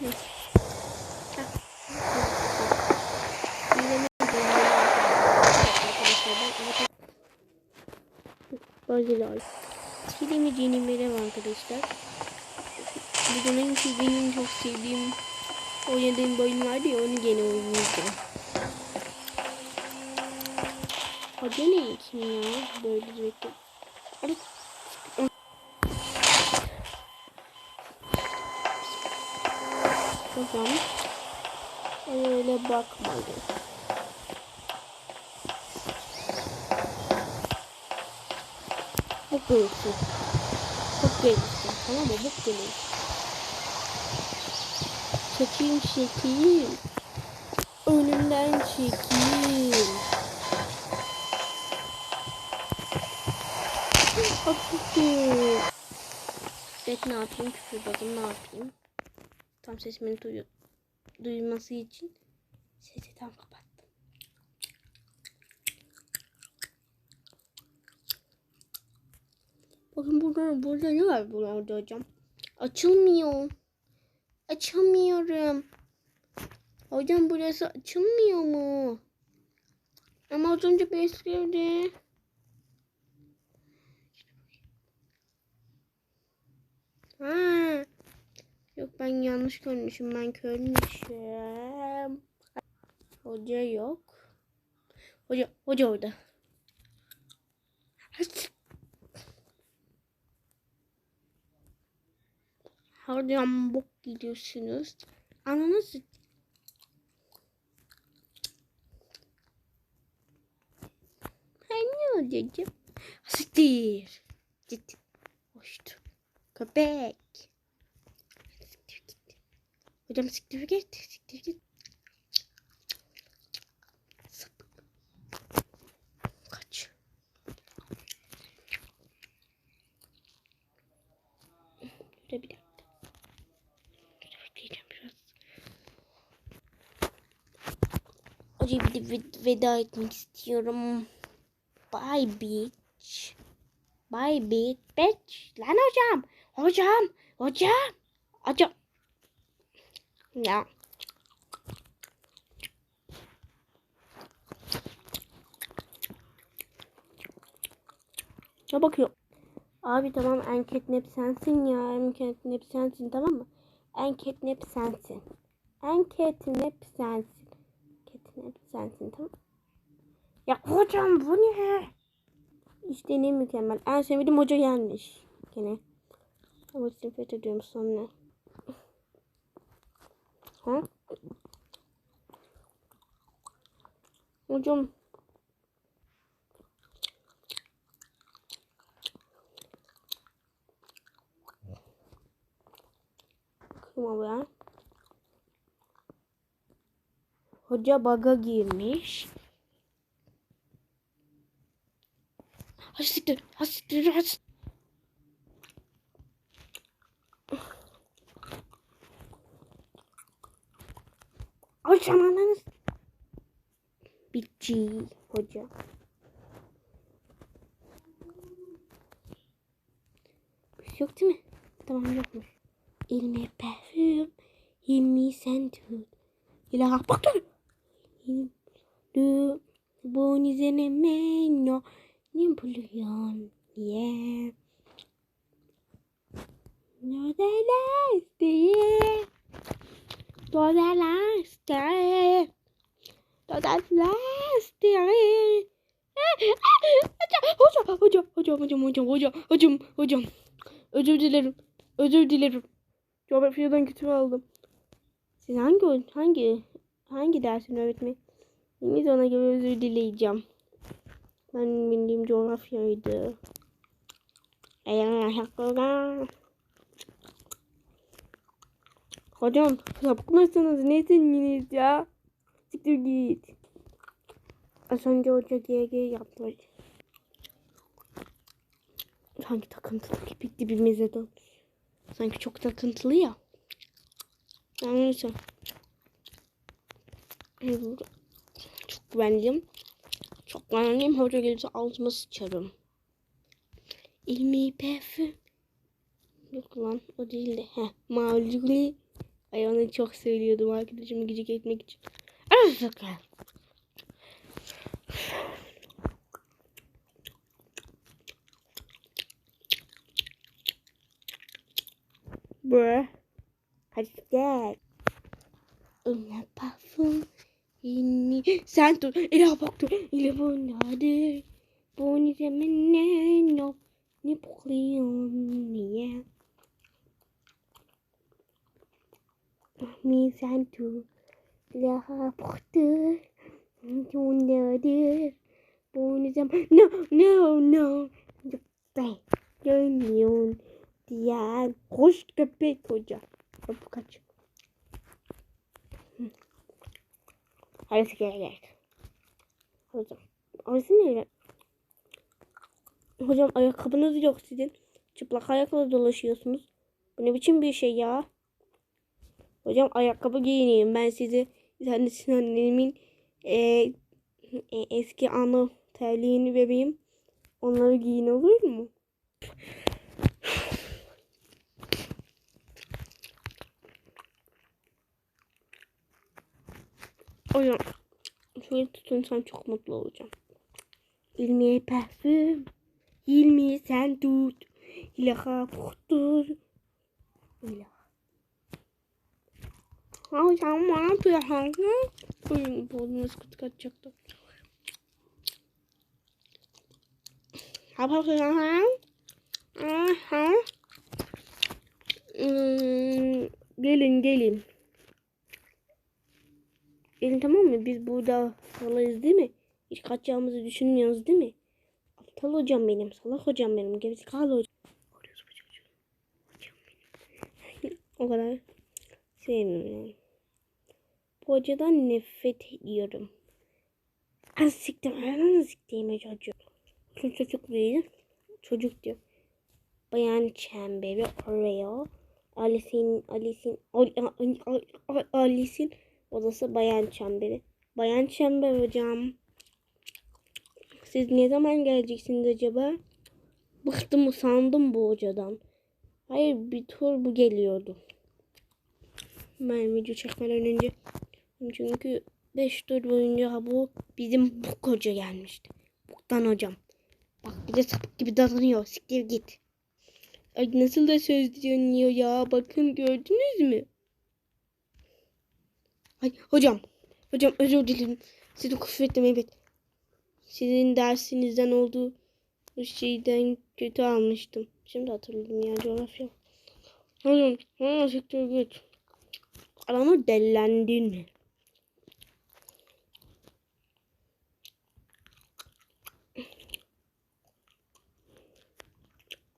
Heh. İğnenin üzerinde arkadaşlar. Bugün en sevdiğim, çok sevdiğim oynadığım oyun vardı ya onu gene oynayacağım. Adı ne kim ya? Böyle direkt. Hadi. Hocam. Bakmadı. Bu kılıçlı. Çok gelişsin. Tamam mı? Bu kılıç. Çekeyim çekeyim. Önümden çekeyim. Hakikaten. Evet ne yapayım? Küfür bakın ne yapayım? Tam sesimin duyu duyulması için sesi tam kapattım. Bakın burada, burada ne var burada hocam? Açılmıyor. Açamıyorum. Hocam burası açılmıyor mu? Ama az önce besledi. Ha. Yok ben yanlış görmüşüm. Ben görmüşüm. Hoca yok. Hoca, hoca orada. Hocam bok gidiyorsunuz. Ananız ne olacak? Siktir. Git. Hoştu. Köpek. Siktir git. Hocam siktir git. Siktir git. Sapık. Kaç. Dur bir dakika. Bekleyeceğim biraz. Ved- veda etmek istiyorum. Bye bitch. Bye bitch. Bitch. Lan hocam. Hocam. Hocam. Hocam. Ya. Ya bakıyor. Abi tamam en catnap sensin ya. En catnap sensin tamam mı? En catnap sensin. En catnap sensin. Sensin tamam? Ya hocam bu ne? İşte ne mükemmel. En sevdiğim hoca gelmiş. Gene. Ama sizin fethediyorum sonra. Ha? Hocam. Bakayım abi. Hoca baga girmiş. Ha siktir. Ha siktir. Ha siktir. Hocam ananız. Bitti hoca. Şey yok değil mi? Tamam yokmuş. Elime parfüm. Hilmi sen tut. İlaha bak dur. Du. Bonizene meno. Ne buluyorsun? Yeah. No de la estie. Toda la estie. Toda la estie. Hocam, hocam, hocam, hocam, hocam, hocam, hocam, hocam. Özür dilerim. Özür dilerim. Coğrafyadan kötü aldım. Siz hangi hangi hangi dersin öğretmen? Yine ona göre özür dileyeceğim. Ben bildiğim coğrafyaydı. Hocam sapık mısınız? Nesiniz ya? Siktir git. Az önce hoca GG yapmış. Sanki takıntılı gibi dibimize dön. Sanki çok takıntılı ya. Yani neyse. Çok güvenliyim. Çok güvenliyim. Hoca gelirse altıma sıçarım. İlmi parfüm. Yok lan o değildi. Heh. Mağluli Ay onu çok söylüyordum arkadaşımı gıcık etmek için. Arkadaşlar. Bruh. Hadi gel. Una parfum. Ini. Sen dur. İla bak dur. İla bundadır. Bunu zemine no. Ne bukluyorsun niye? Mi sen dur. İla baktır. Bundadır. Bunu zaman. No no no. Ben. Dönüyorsun. Diğer koş köpek hoca. Bu kaç. Hadi gel gel. Hocam. Orası ne? Hocam ayakkabınız yok sizin. Çıplak ayakla dolaşıyorsunuz. Bu ne biçim bir şey ya? Hocam ayakkabı giyineyim. Ben size sen annemin e, e, eski anı terliğini vereyim. Onları giyin olur mu? Hocam şöyle tutunsam çok mutlu olacağım. İlmiye parfüm. İlmiye sen tut. İlaha puhtur. İlaha. Hocam ne yapıyorsun? Bugün boğazıma sıkıntı kaçacaktı. Ne yapıyorsun? Aha. Hmm, gelin gelin. Gelin tamam mı? Biz burada salayız değil mi? Hiç kaçacağımızı düşünmüyoruz değil mi? Aptal hocam benim. Salak hocam benim. Gerizekalı hocam. O kadar sevmiyorum. Bu hocadan nefret ediyorum. Az siktim. Az siktim çocuk. Şu çocuk değil. Çocuk diyor. Bayan çemberi oraya. Alice'in Alice'in Alice'in odası bayan çemberi. Bayan çember hocam. Siz ne zaman geleceksiniz acaba? Bıktım usandım bu hocadan. Hayır bir tur bu geliyordu. Ben video çekmeden önce. Çünkü 5 tur boyunca bu bizim bu hoca gelmişti. Buktan hocam. Bak bir de sapık gibi davranıyor. Siktir git. Ay nasıl da söz dinliyor ya. Bakın gördünüz mü? Ay hocam. Hocam özür dilerim. Sizi küfrettim evet. Sizin dersinizden olduğu şeyden kötü almıştım. Şimdi hatırladım ya coğrafya. Hocam ha siktir git. Adamı delendin mi?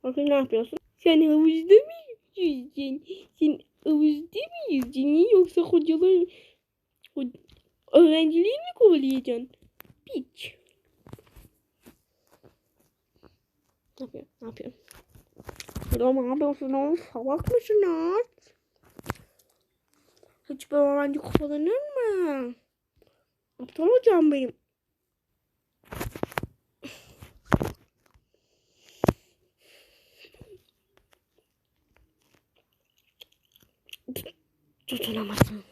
Bakın ne yapıyorsun? Sen havuzda mı yüzeceksin? Sen havuzda mı yüzeceksin? Yoksa hocalar ho öğrencileri mi kovalayacaksın? Piç. Ne yapıyorsun? Ne yapıyorsun? Hocam ne yapıyorsunuz? Salak mısınız? Hiç bir öğrenci kovalanır mı? Aptal hocam benim. Tutunamazsın.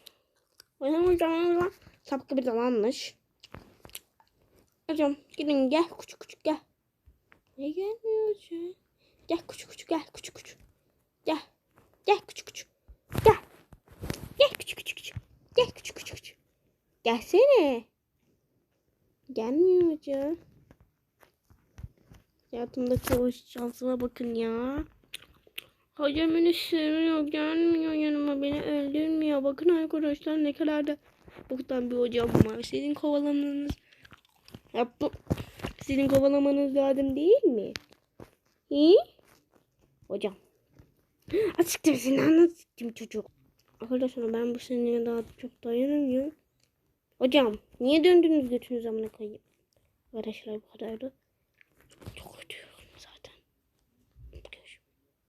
Hocam hocam hocam. Sapkı bir zamanmış. Hocam gidin gel küçük küçük gel. Ne gelmiyor hocam? Gel küçük küçük gel küçük küçük. Gel. Gel küçük küçük. Gel. Gel küçük küçük küçük. Gel küçük küçük küçük. Gelsene. Gelmiyor hocam. Hayatımda çalış şansıma bakın ya. Hocam beni sevmiyor, gelmiyor yanıma, beni öldürmüyor. Bakın arkadaşlar ne kadar da boktan bir hocam var. Sizin kovalamanız... Ya bu... Sizin kovalamanız lazım değil mi? İyi? Hocam. Açıkçası seni anlatayım çocuk. Arkadaşlar ben bu seneye daha çok dayanamıyorum. Hocam niye döndünüz götünüz amına koyayım? Arkadaşlar bu kadardı.